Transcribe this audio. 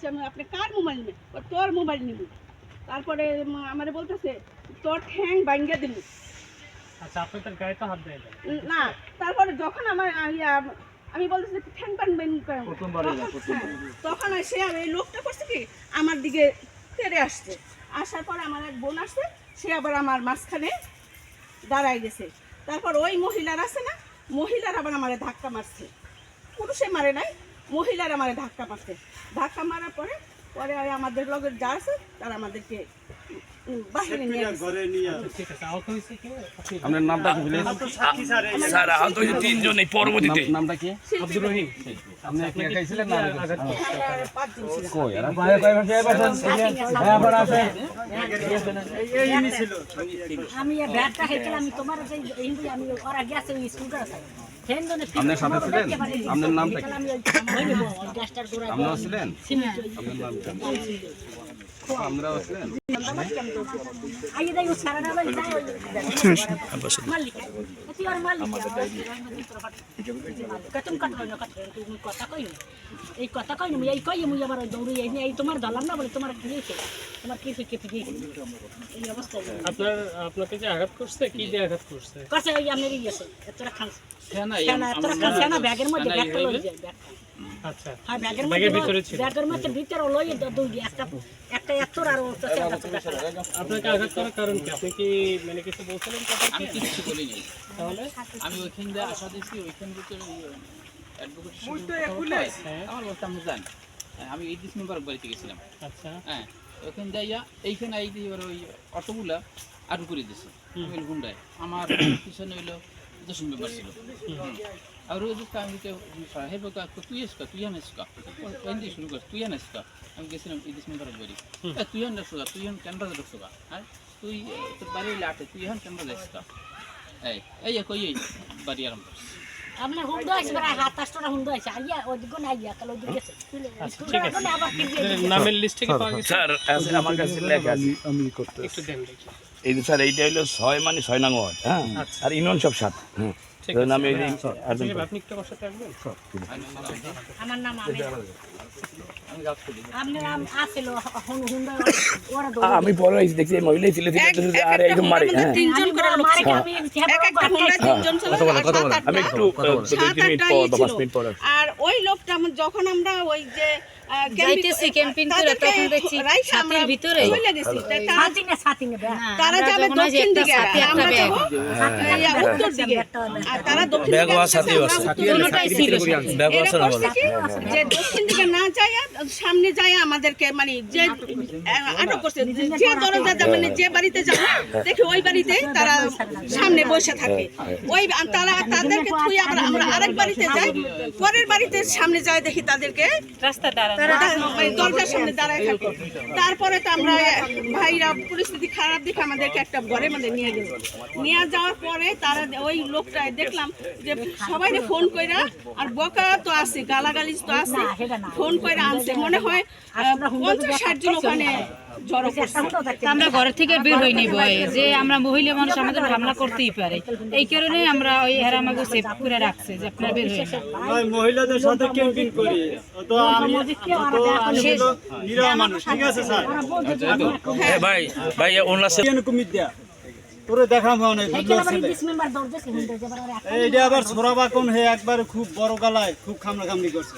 বলছি আমি আপনি কার মোবাইল নেবেন ও তোর মোবাইল নিবি। তারপরে আমার বলতেছে তোর ঠ্যাং ভাঙ্গা দিল আচ্ছা আপনি তার গায়ে তো হাত দেয় না তারপরে যখন আমার ইয়া, আমি বলতেছি ঠ্যাং? হ্যাঁ, তখন সে আর এই লোকটা করছে কি আমার দিকে তেড়ে আসছে। আসার পর আমার এক বোন আসছে সে আবার আমার মাঝখানে দাঁড়ায় গেছে। তারপর ওই মহিলার আছে না মহিলার আবার আমারে ধাক্কা মারছে। পুরুষে মারে নাই মহিলার আমার ধাক্কা মারছে ধাক্কা মারার পরে পরে আমাদের লগের যা আছে তারা আমাদেরকে আপনার নামটা কি বলেন স্যার আহত হয়েছে তিনজন এই পরবর্তীতে। নামটা কি? আব্দুর রহিম। আপনি কি একাই ছিলেন না আরেকজন? আঘাত করছে। আমরা পাঁচজন ছিলাম। কই আর আমি এই ব্যাগটা হেঁটে আমি তোমার যে হিন্দু আমি ওরা গেছে ওই স্কুটার আছে। আপনার সাথে ছিলেন? আপনার নামটা কি? আপনারা ছিলেন? আপনার নাম এই কথা কই আমি এই কই আমি আবার দৌড়ি এই এই তোমার ধরলাম না বলে তোমার কি হয়েছে তোমার কি কি কি এই অবস্থা আপনার আপনাকে যে আঘাত করছে কি দিয়ে আঘাত করছে? কাছে ওই আমি গেছে তোরা খান সেনা তোরা খান সেনা ব্যাগের মধ্যে ব্যাগটা লই যায় ব্যাগটা। আচ্ছা। হ্যাঁ ব্যাগের ব্যাগের মধ্যে ভিতরে ছিল। ব্যাগের মধ্যে ভিতরে লই দুই একটা একটা এত্তর আর ওটা আপনাকে আঘাত করার কারণ কি? আপনি কি মানে কিছু বলছিলেন আমি কিছু? বলিনি। তাহলে? আমি ওইখান দিয়ে আশা ওইখান ভিতরে হ্যাঁ আমার বলতে আমি জানি। হ্যাঁ, আমি এই ডিসেম্বর বাড়িতে গেছিলাম। আচ্ছা। হ্যাঁ ওইখান যাইয়া এইখানে আই দিয়ে এবার ওই অটোগুলা আটু করে দিছে। আমার পিছনে হইল দশ মেম্বার ছিল। আর ওই দিকে আমি তো হে বোকা তুই এসকা তুই আন এসকা। ওই দিয়ে শুরু কর তুই আন এসকা। আমি গেছিলাম এই ডিসেম্বর বাড়ি এ, তুই আন রাখসোগা তুই আন রাখছো রাখছো হ্যাঁ তুই তোর বাড়ি লাটে তুই আন কেন এসকা এই এই কই বাড়ি আরম্ভ। আপনার হুন্ডা আছে হাত হুন্ডা আছে। আইয়া ওদিকে না আইয়া কালো ওদিকে গেছে আচ্ছা ঠিক আছে। আবার কি দিয়ে নামের লিস্টে কি পাওয়া গেছে? স্যার আমার কাছে লেখা আছে। একটু দেন দেখি। এই স্যার এইটা হলো ছয় মানে ছয় নং ওয়ার্ড হ্যাঁ? আর ইউনিয়ন সব সাত হ্যাঁ? আপনি একটু আমার নাম আমি পরে দেখছি মহিলাই ছিল আর মারে আমি একটা আর একটু মিনিট পর। পাঁচ মিনিট পর ওই লোকটা যখন আমরা ওই যে যাইতেছি ক্যাম্পিং করে, তখন দেখছি ছাতির ভিতরে। চলে গেছি। তা তারা- সাতিনে সাতিনে ব্যাগ তারা যাবে দক্ষিণ দিকে আমরা ব্যাগ। উত্তর দিকে। আর তারা দক্ষিণ দিকে আসতেছে, আমরা উত্তর দুটোটাই ছিল এরা করছে কি, যে দক্ষিণ দিকে না যায় সামনে যায় আমাদেরকে মানে যে আটক করছে। যে দরজা যা- মানে যে বাড়িতে যাব দেখি ওই বাড়িতে তারা সামনে বসে থাকে। ওই তারা তাদেরকে থুই আমরা আরেক বাড়িতে যাই। পরের বাড়িতে সামনে যায় দেখি তাদেরকে। রাস্তা দাঁড়ানো। দা- মানে দরজার সামনে দাঁড়ায় থাকে। তারপরে তো আমরা ভাইরা পরিস্থিতি খারাপ দেখে আমাদেরকে একটা ঘরে মধ্যে নিয়ে গেল। নিয়ে যাওয়ার পরে তারা ওই লোকটা দেখলাম যে সবাই ফোন কইরা আর বকা তো আছে গালাগালি তো আছে ফোন কইরা আনছে। মনে হয় পঞ্চাশ ষাট জন ওখানে আমরা ঘরের থেকে বের হইনি ভয়ে। যে আমরা মহিলা মানুষ আমাদের হামলা করতেই পারে। এই কারণে আমরা ওই হেরা আমাকে সেভ করে রাখছে যে আপনারা বের হয়ে ভাই মহিলাদের সাথে ক্যাম্পিং করি। তো আমি তো আমি নিরহ মানুষ ঠিক আছে স্যার? ভাই ভাই ওনার সাথে তোরে দেখাম অনেক এইটা আবার ছোড়াবা কোন হে একবার খুব বড় গালায় খুব খামলা খামলি করছে।